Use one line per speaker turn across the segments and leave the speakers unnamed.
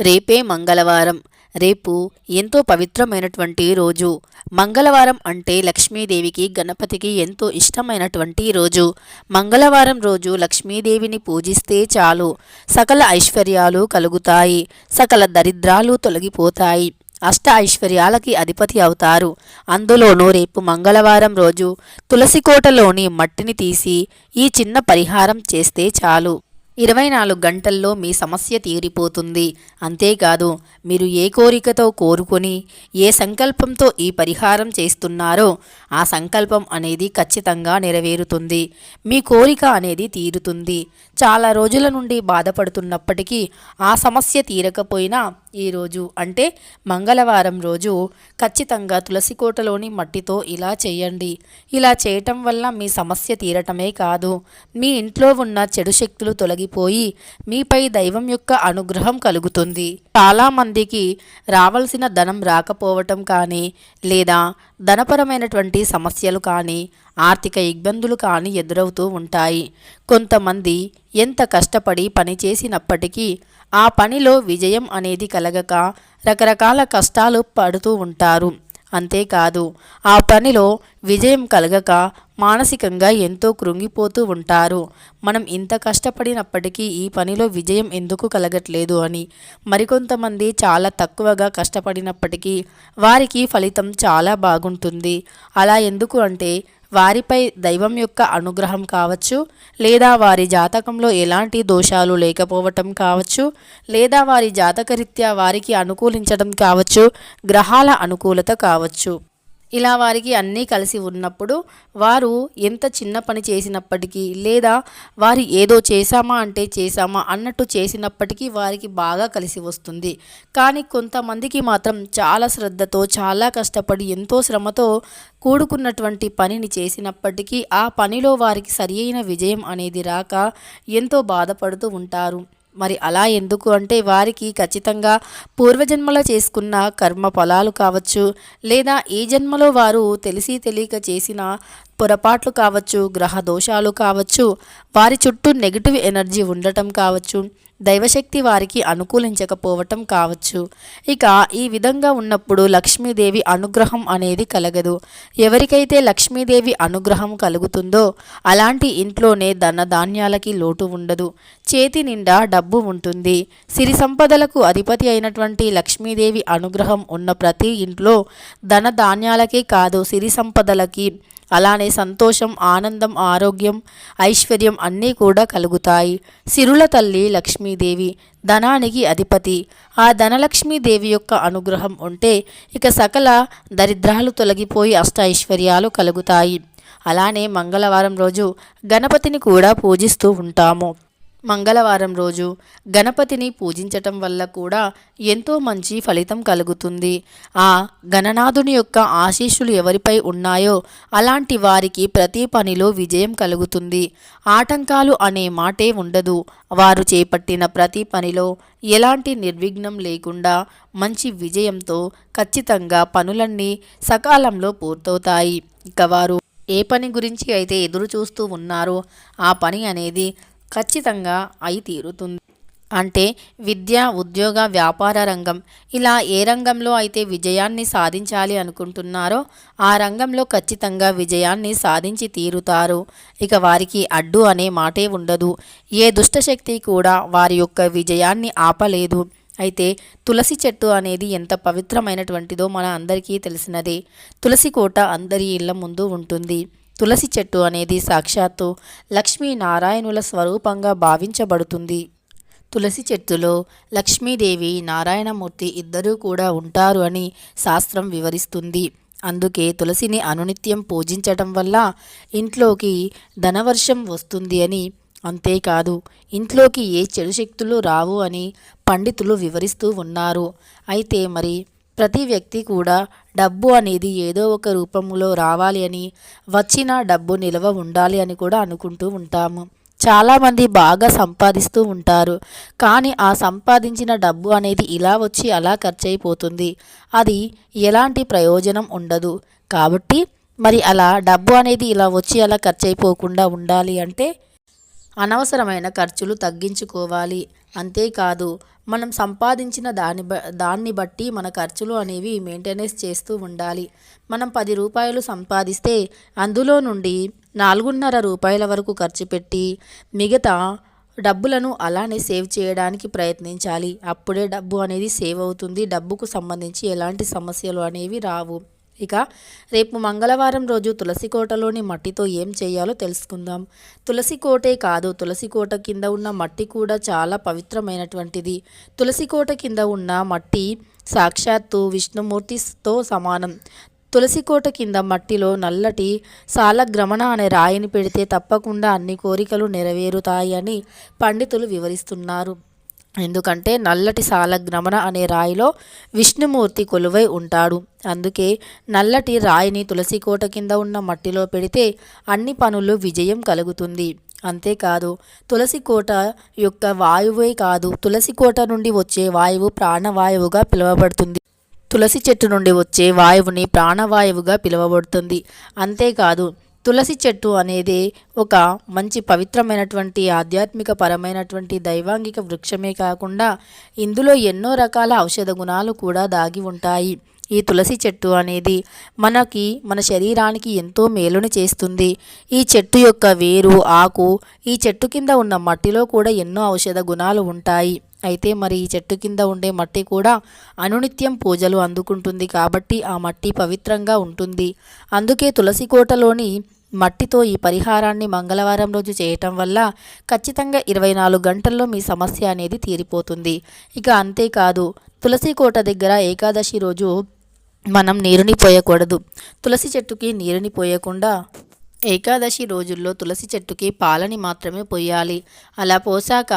రేపే మంగళవారం. రేపు ఎంతో పవిత్రమైనటువంటి రోజు. మంగళవారం అంటే లక్ష్మీదేవికి గణపతికి ఎంతో ఇష్టమైనటువంటి రోజు. మంగళవారం రోజు లక్ష్మీదేవిని పూజిస్తే చాలు. సకల ఐశ్వర్యాలు కలుగుతాయి. సకల దరిద్రాలు తొలగిపోతాయి. అష్ట ఐశ్వర్యాలకి అధిపతి అవుతారు. అందులోనూ రేపు మంగళవారం రోజు తులసికోటలోని మట్టిని తీసి ఈ చిన్న పరిహారం చేస్తే చాలు. ఇరవై నాలుగు గంటల్లో మీ సమస్య తీరిపోతుంది. అంతేకాదు మీరు ఏ కోరికతో కోరుకొని ఏ సంకల్పంతో ఈ పరిహారం చేస్తున్నారో ఆ సంకల్పం అనేది ఖచ్చితంగా నెరవేరుతుంది. మీ కోరిక అనేది తీరుతుంది. చాలా రోజుల నుండి బాధపడుతున్నప్పటికీ ఆ సమస్య తీరకపోయినా ఈరోజు అంటే మంగళవారం రోజు ఖచ్చితంగా తులసికోటలోని మట్టితో ఇలా చేయండి. ఇలా చేయటం వల్ల మీ సమస్య తీరటమే కాదు. మీ ఇంట్లో ఉన్న చెడు శక్తులు తొలగిపోయి మీపై దైవం యొక్క అనుగ్రహం కలుగుతుంది. చాలామందికి రావాల్సిన ధనం రాకపోవటం కానీ లేదా ధనపరమైనటువంటి సమస్యలు కానీ ఆర్థిక ఇబ్బందులు కానీ ఎదురవుతూ ఉంటాయి. కొంతమంది ఎంత కష్టపడి పని చేసినప్పటికీ ఆ పనిలో విజయం అనేది కలగక రకరకాల కష్టాలు పడుతూ ఉంటారు. అంతేకాదు ఆ పనిలో విజయం కలగక మానసికంగా ఎంతో కృంగిపోతూ ఉంటారు. మనం ఇంత కష్టపడినప్పటికీ ఈ పనిలో విజయం ఎందుకు కలగట్లేదు అని మరికొంతమంది చాలా తక్కువగా కష్టపడినప్పటికీ వారికి ఫలితం చాలా బాగుంటుంది. అలా ఎందుకు అంటే వారిపై దైవం యొక్క అనుగ్రహం కావచ్చు లేదా వారి జాతకంలో ఎలాంటి దోషాలు లేకపోవటం కావచ్చు లేదా వారి జాతకరీత్యా వారికి అనుకూలించడం కావచ్చు గ్రహాల అనుకూలత కావచ్చు. ఇలా వారికి అన్నీ కలిసి ఉన్నప్పుడు వారు ఎంత చిన్న పని చేసినప్పటికీ లేదా వారు ఏదో చేశామా అంటే చేశామా అన్నట్టు చేసినప్పటికీ వారికి బాగా కలిసి వస్తుంది. కానీ కొంతమందికి మాత్రం చాలా శ్రద్ధతో చాలా కష్టపడి ఎంతో శ్రమతో కూడుకున్నటువంటి పనిని చేసినప్పటికీ ఆ పనిలో వారికి సరి విజయం అనేది రాక ఎంతో బాధపడుతూ ఉంటారు. మరి అలా ఎందుకు? అంటే వారికి ఖచ్చితంగా పూర్వజన్మలో చేసుకున్న కర్మ ఫలాలు కావచ్చు లేదా ఈ జన్మలో వారు తెలిసి తెలియక చేసిన పొరపాట్లు కావచ్చు గ్రహ దోషాలు కావచ్చు వారి చుట్టూ నెగిటివ్ ఎనర్జీ ఉండటం కావచ్చు దైవశక్తి వారికి అనుకూలించకపోవటం కావచ్చు. ఇక ఈ విధంగా ఉన్నప్పుడు లక్ష్మీదేవి అనుగ్రహం అనేది కలగదు. ఎవరికైతే లక్ష్మీదేవి అనుగ్రహం కలుగుతుందో అలాంటి ఇంట్లోనే ధనధాన్యాలకి లోటు ఉండదు. చేతి నిండా డబ్బు ఉంటుంది. సిరి సంపదలకు అధిపతి అయినటువంటి లక్ష్మీదేవి అనుగ్రహం ఉన్న ప్రతి ఇంట్లో ధన ధాన్యాలకే కాదు సిరి సంపదలకి అలానే సంతోషం ఆనందం ఆరోగ్యం ఐశ్వర్యం అన్నీ కూడా కలుగుతాయి. సిరుల తల్లి లక్ష్మీదేవి ధనానికి అధిపతి. ఆ ధనలక్ష్మీదేవి యొక్క అనుగ్రహం ఉంటే ఇక సకల దరిద్రాలు తొలగిపోయి అష్ట ఐశ్వర్యాలు కలుగుతాయి. అలానే మంగళవారం రోజు గణపతిని కూడా పూజిస్తూ ఉంటాము. మంగళవారం రోజు గణపతిని పూజించటం వల్ల కూడా ఎంతో మంచి ఫలితం కలుగుతుంది. ఆ గణనాథుని యొక్క ఆశీస్సులు ఎవరిపై ఉన్నాయో అలాంటి వారికి ప్రతి పనిలో విజయం కలుగుతుంది. ఆటంకాలు అనే మాటే ఉండదు. వారు చేపట్టిన ప్రతి పనిలో ఎలాంటి నిర్విఘ్నం లేకుండా మంచి విజయంతో ఖచ్చితంగా పనులన్నీ సకాలంలో పూర్తవుతాయి. ఇక వారు ఏ పని గురించి అయితే ఎదురు చూస్తూ ఉన్నారో ఆ పని అనేది ఖచ్చితంగా అయి తీరుతుంది. అంటే విద్య ఉద్యోగ వ్యాపార రంగం. ఇలా ఏ రంగంలో అయితే విజయాన్ని సాధించాలి అనుకుంటున్నారో ఆ రంగంలో ఖచ్చితంగా విజయాన్ని సాధించి తీరుతారు. ఇక వారికి అడ్డు అనే మాటే ఉండదు. ఏ దుష్టశక్తి కూడా వారి యొక్క విజయాన్ని ఆపలేదు. అయితే తులసి చెట్టు అనేది ఎంత పవిత్రమైనటువంటిదో మన అందరికీ తెలిసినదే. తులసి కోట అందరి ఇళ్ళ ముందు ఉంటుంది. తులసి చెట్టు అనేది సాక్షాత్తు లక్ష్మీనారాయణుల స్వరూపంగా భావించబడుతుంది. తులసి చెట్టులో లక్ష్మీదేవి నారాయణమూర్తి ఇద్దరూ కూడా ఉంటారు అని శాస్త్రం వివరిస్తుంది. అందుకే తులసిని అనునిత్యం పూజించటం వల్ల ఇంట్లోకి ధనవర్షం వస్తుంది అని అంతేకాదు ఇంట్లోకి ఏ చెడు శక్తులు రావు అని పండితులు వివరిస్తూ ఉన్నారు. అయితే మరి ప్రతి వ్యక్తి కూడా డబ్బు అనేది ఏదో ఒక రూపంలో రావాలి అని వచ్చిన డబ్బు నిల్వ ఉండాలి అని కూడా అనుకుంటూ ఉంటాము. చాలామంది బాగా సంపాదిస్తూ ఉంటారు. కానీ ఆ సంపాదించిన డబ్బు అనేది ఇలా వచ్చి అలా ఖర్చయిపోతుంది. అది ఎలాంటి ప్రయోజనం ఉండదు. కాబట్టి మరి అలా డబ్బు అనేది ఇలా వచ్చి అలా ఖర్చయిపోకుండా ఉండాలి అంటే అనవసరమైన ఖర్చులు తగ్గించుకోవాలి. అంతేకాదు మనం సంపాదించిన దాని బ దాన్ని బట్టి మన ఖర్చులు అనేవి మెయింటెనెన్స్ చేస్తూ ఉండాలి. మనం పది రూపాయలు సంపాదిస్తే అందులో నుండి నాలుగున్నర రూపాయల వరకు ఖర్చు పెట్టి మిగతా డబ్బులను అలానే సేవ్ చేయడానికి ప్రయత్నించాలి. అప్పుడే డబ్బు అనేది సేవ్ అవుతుంది. డబ్బుకు సంబంధించి ఎలాంటి సమస్యలు అనేవి రావు. ఇక రేపు మంగళవారం రోజు తులసి కోటలోని మట్టితో ఏం చేయాలో తెలుసుకుందాం. తులసి కోటే కాదు తులసి కోట కింద ఉన్న మట్టి కూడా చాలా పవిత్రమైనటువంటిది. తులసి కోట కింద ఉన్న మట్టి సాక్షాత్తు విష్ణుమూర్తితో సమానం. తులసి కోట కింద మట్టిలో నల్లటి సాలగ్రమణ అనే రాయిని పెడితే తప్పకుండా అన్ని కోరికలు నెరవేరుతాయని పండితులు వివరిస్తున్నారు. ఎందుకంటే నల్లటి సాలగ్రమణ అనే రాయిలో విష్ణుమూర్తి కొలువై ఉంటాడు. అందుకే నల్లటి రాయిని తులసి కోట కింద ఉన్న మట్టిలో పెడితే అన్ని పనులు విజయం కలుగుతుంది. అంతేకాదు తులసి కోట యొక్క వాయువే కాదు తులసి కోట నుండి వచ్చే వాయువు ప్రాణవాయువుగా పిలువబడుతుంది. తులసి చెట్టు నుండి వచ్చే వాయువుని ప్రాణవాయువుగా పిలువబడుతుంది. అంతేకాదు తులసి చెట్టు అనేది ఒక మంచి పవిత్రమైనటువంటి ఆధ్యాత్మిక పరమైనటువంటి దైవాంగిక వృక్షమే కాకుండా ఇందులో ఎన్నో రకాల ఔషధ గుణాలు కూడా దాగి ఉంటాయి. ఈ తులసి చెట్టు అనేది మనకి మన శరీరానికి ఎంతో మేలుని చేస్తుంది. ఈ చెట్టు యొక్క వేరు ఆకు ఈ చెట్టు కింద ఉన్న మట్టిలో కూడా ఎన్నో ఔషధ గుణాలు ఉంటాయి. అయితే మరి ఈ చెట్టు కింద ఉండే మట్టి కూడా అనునిత్యం పూజలు అందుకుంటుంది కాబట్టి ఆ మట్టి పవిత్రంగా ఉంటుంది. అందుకే తులసి కోటలోని మట్టితో ఈ పరిహారాన్ని మంగళవారం రోజు చేయటం వల్ల ఖచ్చితంగా ఇరవై నాలుగు గంటల్లో మీ సమస్య అనేది తీరిపోతుంది. ఇక అంతేకాదు తులసి కోట దగ్గర ఏకాదశి రోజు మనం నీరుని పోయకూడదు. తులసి చెట్టుకి నీరుని పోయకుండా ఏకాదశి రోజుల్లో తులసి చెట్టుకి పాలని మాత్రమే పోయాలి అలా పోసాక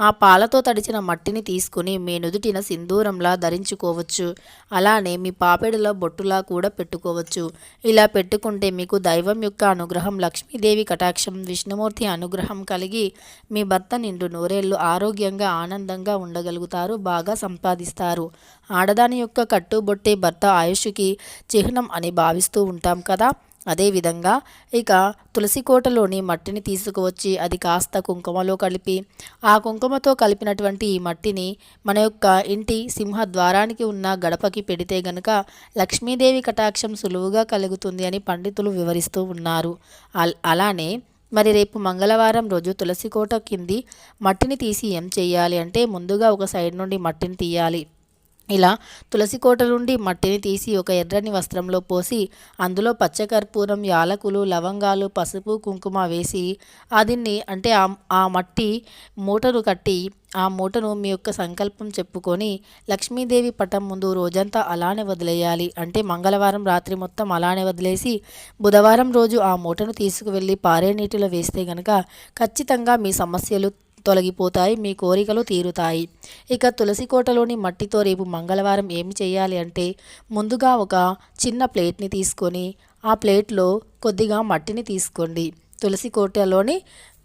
ఆ పాలతో తడిచిన మట్టిని తీసుకుని మీ నుదుటిన సింధూరంలా ధరించుకోవచ్చు. అలానే మీ పాపెడిలో బొట్టులా కూడా పెట్టుకోవచ్చు. ఇలా పెట్టుకుంటే మీకు దైవం యొక్క అనుగ్రహం లక్ష్మీదేవి కటాక్షం విష్ణుమూర్తి అనుగ్రహం కలిగి మీ భర్త నిండు నూరేళ్ళు ఆరోగ్యంగా ఆనందంగా ఉండగలుగుతారు బాగా సంపాదిస్తారు. ఆడదాని యొక్క కట్టుబొట్టే భర్త ఆయుష్కి చిహ్నం అని భావిస్తూ ఉంటాం కదా. అదేవిధంగా ఇక తులసి కోటలోని మట్టిని తీసుకువచ్చి అది కాస్త కుంకుమలో కలిపి ఆ కుంకుమతో కలిపినటువంటి ఈ మట్టిని మన యొక్క ఇంటి సింహ ద్వారానికి ఉన్న గడపకి పెడితే గనుక లక్ష్మీదేవి కటాక్షం సులువుగా కలుగుతుంది అని పండితులు వివరిస్తూ ఉన్నారు. అలానే మరి రేపు మంగళవారం రోజు తులసి కోట కింది మట్టిని తీసి ఏం చేయాలి అంటే ముందుగా ఒక సైడ్ నుండి మట్టిని తీయాలి. ఇలా తులసి కోట నుండి మట్టిని తీసి ఒక ఎర్రని వస్త్రంలో పోసి అందులో పచ్చకర్పూరం యాలకులు లవంగాలు పసుపు కుంకుమ వేసి అదిన్ని అంటే ఆ మట్టి మూటను కట్టి ఆ మూటను మీ యొక్క సంకల్పం చెప్పుకొని లక్ష్మీదేవి పటం ముందు రోజంతా అలానే వదిలేయాలి. అంటే మంగళవారం రాత్రి మొత్తం అలానే వదిలేసి బుధవారం రోజు ఆ మూటను తీసుకువెళ్ళి పారే నీటిలో వేస్తే గనక ఖచ్చితంగా మీ సమస్యలు తొలగిపోతాయి మీ కోరికలు తీరుతాయి. ఇక తులసి కోటలోని మట్టితో రేపు మంగళవారం ఏమి చేయాలి అంటే ముందుగా ఒక చిన్న ప్లేట్ని తీసుకొని ఆ ప్లేట్లో కొద్దిగా మట్టిని తీసుకోండి. తులసి కోటలోని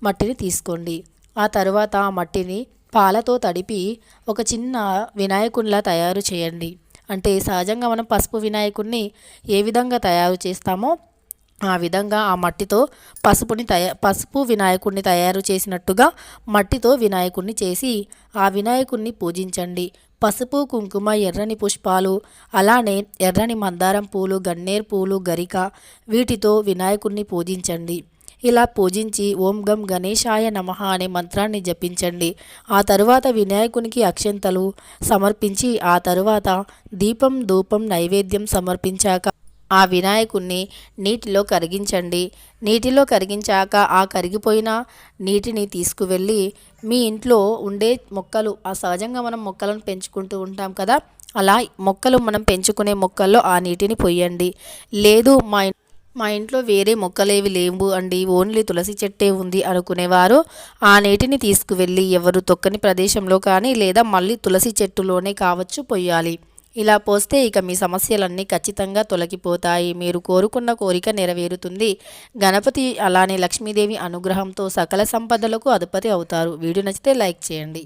మట్టిని తీసుకోండి. ఆ తర్వాత ఆ మట్టిని పాలతో తడిపి ఒక చిన్న వినాయకునిలా తయారు చేయండి. అంటే సహజంగా మనం పసుపు వినాయకుడిని ఏ విధంగా తయారు చేస్తామో ఆ విధంగా ఆ మట్టితో పసుపుని తయా పసుపు వినాయకుడిని తయారు చేసినట్టుగా మట్టితో వినాయకుడిని చేసి ఆ వినాయకుడిని పూజించండి. పసుపు కుంకుమ ఎర్రని పుష్పాలు అలానే ఎర్రని మందారం పూలు గన్నేరు పూలు గరిక వీటితో వినాయకుడిని పూజించండి. ఇలా పూజించి ఓం గం గణేశాయ నమ అనే మంత్రాన్ని జపించండి. ఆ తరువాత వినాయకునికి అక్షంతలు సమర్పించి ఆ తరువాత దీపం ధూపం నైవేద్యం సమర్పించాక ఆ వినాయకుణ్ణి నీటిలో కరిగించండి. నీటిలో కరిగించాక ఆ కరిగిపోయిన నీటిని తీసుకువెళ్ళి మీ ఇంట్లో ఉండే మొక్కలు ఆ సహజంగా మనం మొక్కలను పెంచుకుంటూ ఉంటాం కదా అలా మొక్కలు మనం పెంచుకునే మొక్కల్లో ఆ నీటిని పొయ్యండి లేదు మా మా ఇంట్లో వేరే మొక్కలేవి లేవు అండి ఓన్లీ తులసి చెట్టే ఉంది అనుకునేవారు. ఆ నీటిని తీసుకువెళ్ళి ఎవరు తొక్కని ప్రదేశంలో కానీ లేదా మళ్ళీ తులసి చెట్టులోనే కావచ్చు పొయ్యాలి ఇలా పోస్తే ఇక మీ సమస్యలన్నీ ఖచ్చితంగా తొలగిపోతాయి. మీరు కోరుకున్న కోరిక నెరవేరుతుంది. గణపతి అలానే లక్ష్మీదేవి అనుగ్రహంతో సకల సంపదలకు అధిపతి అవుతారు. వీడియో నచ్చితే లైక్ చేయండి.